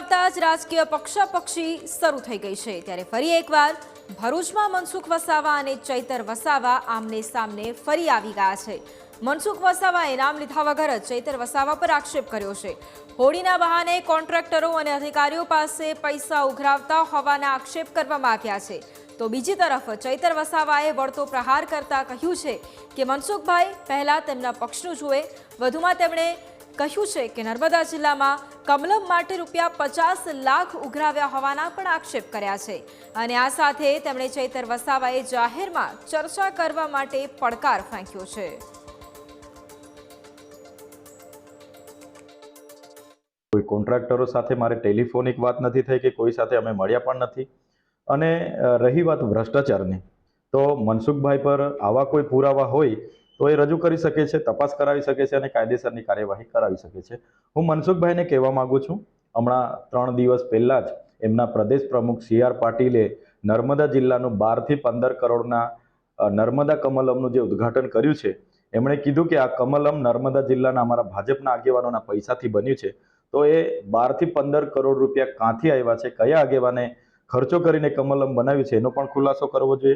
આવતા જ રાજકીય પક્ષાપક્ષી શરૂ થઈ ગઈ છે. ત્યારે ફરી એકવાર ભરૂચમાં મનસુખ વસાવા અને ચૈતર વસાવા આમને સામને ફરી આવી ગયા છે. મનસુખ વસાવાએ નામ લીધા વગર જ ચૈતર વસાવા પર આક્ષેપ કર્યો છે. હોળીના બહાને કોન્ટ્રાક્ટરો અને અધિકારીઓ પાસે પૈસા ઉઘરાવતા હોવાના આક્ષેપ કરવામાં આવ્યા છે. તો બીજી તરફ ચૈતર વસાવાએ વળતો પ્રહાર કરતા કહ્યું છે કે મનસુખભાઈ પહેલાં તેમના પક્ષનું જુએ, વધુમાં તેમણે કહ્યું છે કે નર્મદા જિલ્લામાં કમલમ માટે રૂપિયા પચાસ લાખ ઉઘરાવ્યા હોવાના પણ આક્ષેપ કર્યા છે. અને આ સાથે તેમણે ચૈતર વસાવાએ જાહેરમાં ચર્ચા કરવા માટે પડકાર ફેંક્યો છે. કોઈ કોન્ટ્રાક્ટરો સાથે મારે ટેલિફોનિક વાત નથી થઈ કે કોઈ સાથે અમે મળ્યા પણ નથી. અને રહી વાત ભ્રષ્ટાચારની. તો મનસુખભાઈ પર આવા કોઈ પુરાવા હોય તો એ રજૂ કરી શકે છે, તપાસ કરાવી શકે છે અને કાયદેસરની કાર્યવાહી કરાવી શકે છે. હું મનસુખભાઈને કહેવા માંગુ છું, હમણાં ત્રણ દિવસ પહેલાં જ એમના પ્રદેશ પ્રમુખ સી આર પાટીલે નર્મદા જિલ્લાનું બારથી પંદર કરોડના નર્મદા કમલમનું જે ઉદ્ઘાટન કર્યું છે, એમણે કીધું કે આ કમલમ નર્મદા જિલ્લાના અમારા ભાજપના આગેવાનોના પૈસાથી બન્યું છે. તો એ બારથી પંદર કરોડ રૂપિયા કાંથી આવ્યા છે, કયા આગેવાને ખર્ચો કરીને કમલમ બનાવ્યું છે, એનો પણ ખુલાસો કરવો જોઈએ.